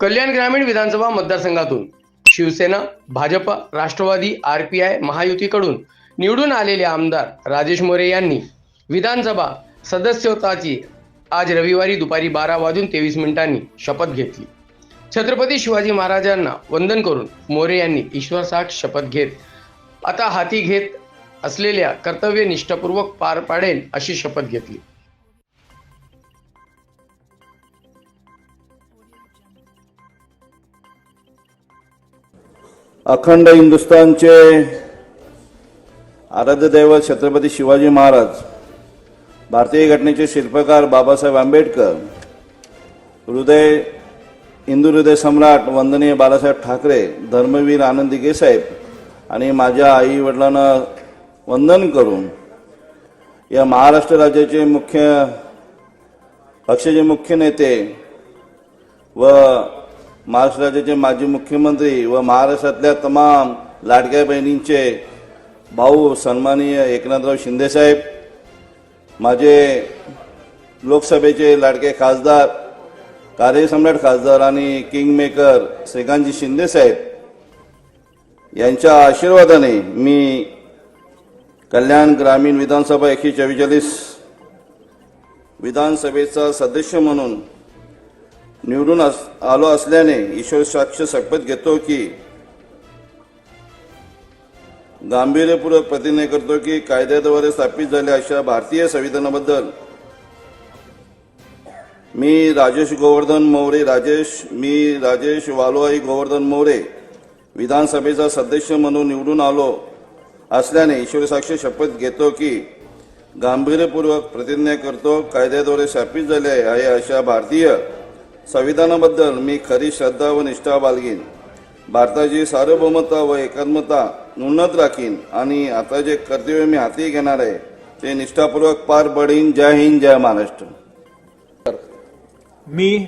कल्याण ग्रामीण विधानसभा मतदारसंघातून Shiv Sena Bhajap Rashtravadi R P I महायुतीकडून निवडून आलेले आमदार राजेश मोरे यांनी विधानसभा सदस्यत्वाची आज रविवारी दुपारी बारा वाजून तेवीस मिनिटांनी शपथ घेतली. छत्रपती शिवाजी महाराजांना वंदन करून मोरे यांनी ईश्वरसाठ शपथ घेत आता हाती घेत असलेल्या कर्तव्य निष्ठापूर्वक पार पाडेल अशी शपथ घेतली. अखंड हिंदुस्थानचे आराध्य दैवत छत्रपती शिवाजी महाराज भारतीय घटनेचे शिल्पकार बाबासाहेब आंबेडकर हृदय हिंदू हृदय सम्राट वंदनीय बाळासाहेब ठाकरे धर्मवीर आनंदी गेसाहेब आणि माझ्या आई वडिलांना वंदन करून या महाराष्ट्र राज्याचे मुख्य पक्षाचे मुख्य नेते व महाराष्ट्र राज्याचे माजी मुख्यमंत्री व महाराष्ट्रातल्या तमाम लाडक्या बहिणींचे भाऊ सन्माननीय एकनाथराव शिंदेसाहेब माझे लोकसभेचे लाडके खासदार कार्यसम्राट खासदार आणि किंगमेकर श्रीकांतजी शिंदेसाहेब यांच्या आशीर्वादाने मी कल्याण ग्रामीण विधानसभा एकशे चव्वेचाळीस विधानसभेचा सदस्य म्हणून निवडून अस, आलो असल्याने ईश्वर साक्ष शपथ घेतो की गांभीर्यपूर्वक प्रतिज्ञा करतो की कायद्याद्वारे स्थापित झाल्या अशा भारतीय संविधानाबद्दल. मी राजेश गोवर्धन मोरे राजेश मी राजेश वालोई गोवर्धन मोरे विधानसभेचा सदस्य म्हणून निवडून आलो असल्याने ईश्वर साक्ष शपथ घेतो की गांभीर्यपूर्वक प्रतिज्ञा करतो कायद्याद्वारे स्थापित झाले आहे अशा भारतीय संविधानाबद्दल मी खरी श्रद्धा व निष्ठा बाळगीन भारताची सार्वभौमता व एकात्मता उन्नत राखीन आणि आता जे कर्तव्य मी हाती घेणार आहे ते निष्ठापूर्वक पार पडीन. जय हिंद जय महाराष्ट्र. मी